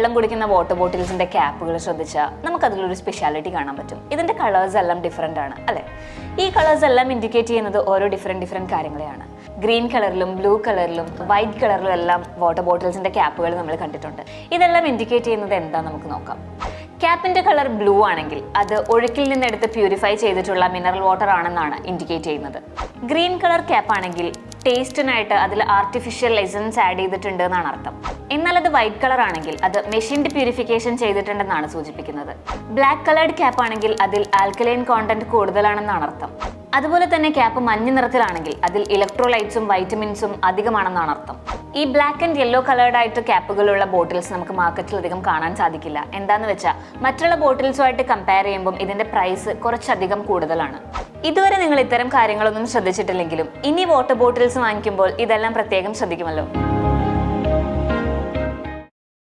വെള്ളം കുടിക്കുന്ന വാട്ടർ ബോട്ടിൽസിന്റെ ക്യാപ്പുകൾ ശ്രദ്ധിച്ചാൽ നമുക്ക് അതിലൊരു സ്പെഷ്യാലിറ്റി കാണാൻ പറ്റും. ഇതിന്റെ കളേഴ്സ് എല്ലാം ഡിഫറെന്റ് ആണ് അല്ലേ? ഈ കളേഴ്സ് എല്ലാം ഇൻഡിക്കേറ്റ് ചെയ്യുന്നത് ഓരോ ഡിഫറെന്റ് ഡിഫറെന്റ് കാര്യങ്ങളെയാണ്. ഗ്രീൻ കളറിലും ബ്ലൂ കളറിലും വൈറ്റ് കളറിലും എല്ലാം വാട്ടർ ബോട്ടിൽസിന്റെ ക്യാപ്പുകൾ നമ്മൾ കണ്ടിട്ടുണ്ട്. ഇതെല്ലാം ഇൻഡിക്കേറ്റ് ചെയ്യുന്നത് എന്താ നമുക്ക് നോക്കാം. ക്യാപ്പിന്റെ കളർ ബ്ലൂ ആണെങ്കിൽ അത് ഒഴുക്കിൽ നിന്ന് എടുത്ത് പ്യൂരിഫൈ ചെയ്തിട്ടുള്ള മിനറൽ വാട്ടർ ആണെന്നാണ് ഇൻഡിക്കേറ്റ് ചെയ്യുന്നത്. ഗ്രീൻ കളർ ക്യാപ്പ് ആണെങ്കിൽ ടേസ്റ്റിനായിട്ട് അതിൽ ആർട്ടിഫിഷ്യൽ എസൻസ് ആഡ് ചെയ്തിട്ടുണ്ട് എന്നാണ് അർത്ഥം. എന്നാൽ അത് വൈറ്റ് കളർ ആണെങ്കിൽ അത് മെഷീൻഡ് പ്യൂരിഫിക്കേഷൻ ചെയ്തിട്ടുണ്ടെന്നാണ് സൂചിപ്പിക്കുന്നത്. ബ്ലാക്ക് കളേർഡ് ക്യാപ്പ് ആണെങ്കിൽ അതിൽ ആൽക്കലൈൻ കോണ്ടന്റ് കൂടുതലാണെന്നാണ് അർത്ഥം. അതുപോലെ തന്നെ ക്യാപ്പ് മഞ്ഞ നിറത്തിലാണെങ്കിൽ അതിൽ ഇലക്ട്രോലൈറ്റ്സും വൈറ്റമിൻസും അധികമാണെന്നാണ് അർത്ഥം. ഈ ബ്ലാക്ക് ആൻഡ് യെല്ലോ കളേർഡ് ആയിട്ട് ക്യാപ്പുകളുള്ള ബോട്ടിൽസ് നമുക്ക് മാർക്കറ്റിൽ അധികം കാണാൻ സാധിക്കില്ല. എന്താന്ന് വെച്ചാൽ മറ്റുള്ള ബോട്ടിൽസുമായിട്ട് കമ്പയർ ചെയ്യുമ്പോൾ ഇതിന്റെ പ്രൈസ് കുറച്ചധികം കൂടുതലാണ്. ഇതുവരെ നിങ്ങൾ ഇത്തരം കാര്യങ്ങളൊന്നും ശ്രദ്ധിച്ചിട്ടില്ലെങ്കിലും ഇനി വാട്ടർ ബോട്ടിൽസ് വാങ്ങിക്കുമ്പോൾ ഇതെല്ലാം പ്രത്യേകം ശ്രദ്ധിക്കുമല്ലോ.